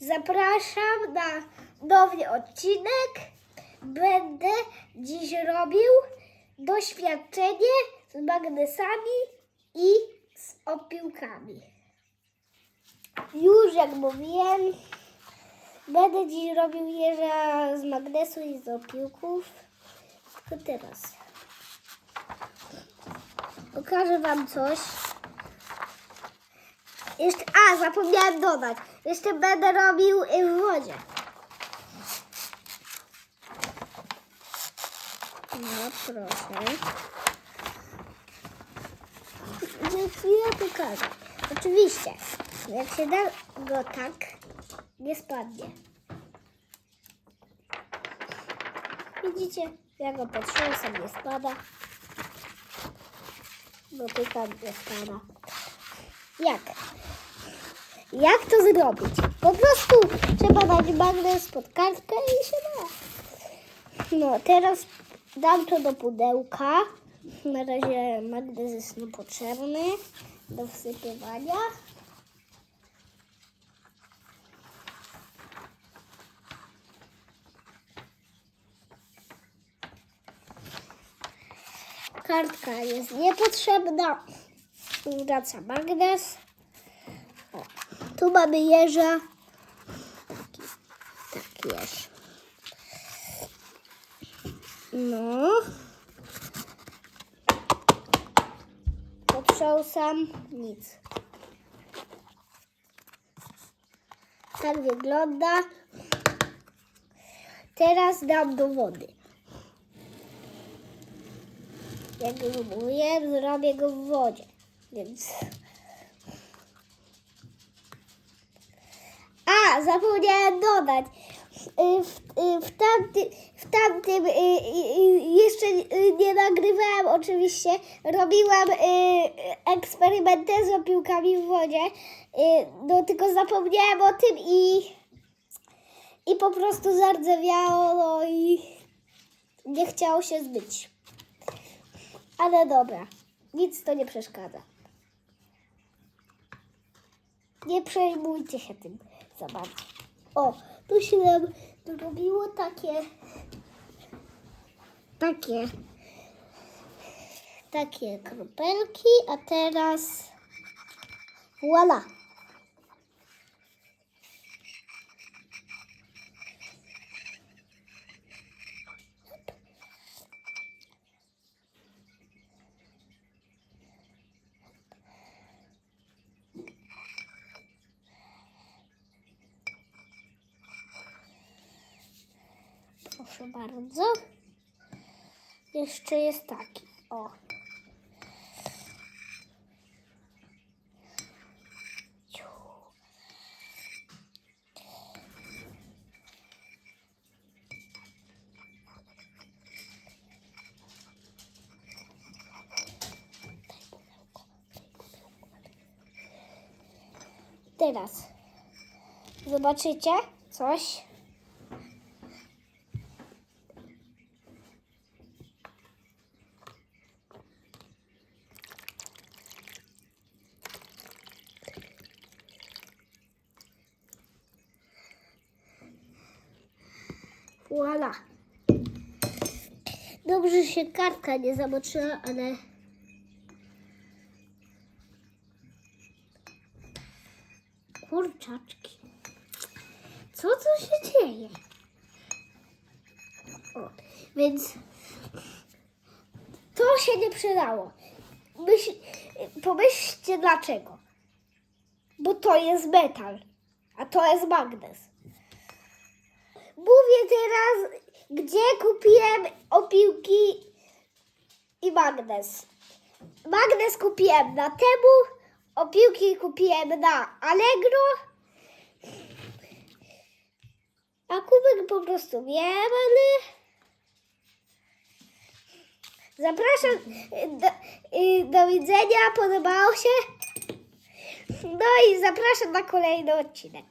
Zapraszam na nowy odcinek. Będę dziś robił doświadczenie z magnesami i z opiłkami. Już jak mówiłem, będę dziś robił jeża z magnesu i z opiłków. Tylko teraz pokażę Wam coś. Jeszcze, a, zapomniałem dodać. Jeszcze będę robił y, w wodzie. No, proszę. Chwilę pokażę. Oczywiście, jak się da go tak, nie spadnie. Widzicie, jak go potrząsam, nie spada. Dotykam, nie spada. Jak? Jak to zrobić? Po prostu trzeba dać magnes pod kartkę i się da. No, teraz dam to do pudełka. Na razie magnes jest niepotrzebny do wsypywania. Kartka jest niepotrzebna. Wraca magnes. Tu mamy jeża. Tak jeż. No. Potrząsam. Nic. Tak wygląda. Teraz dam do wody. Jak mówiłem, zrobię go w wodzie. Więc... A, zapomniałem dodać. Y, W, y, w, tamty, w tamtym y, jeszcze nie nagrywałem oczywiście. Robiłam eksperymenty z opiłkami w wodzie. No tylko zapomniałem o tym i, i po prostu zardzewiało no i nie chciało się zbyć. Ale dobra, nic to nie przeszkadza. Nie przejmujcie się tym za bardzo. O, tu się nam zrobiło takie, takie, takie kropelki, a teraz voila. Proszę bardzo. Jeszcze jest taki. O. Teraz zobaczycie coś. Voila. Dobrze się kartka nie zamoczyła, ale... Kurczaczki. Co tu się dzieje? O, więc to się nie przydało. Myśl, pomyślcie dlaczego. Bo to jest metal, a to jest magnes. Mówię teraz, gdzie kupiłem opiłki i magnes. Magnes kupiłem na temu, opiłki kupiłem na Allegro, a kubek po prostu miałem, ale... Zapraszam, do, y, do widzenia, podobało się? No i zapraszam na kolejny odcinek.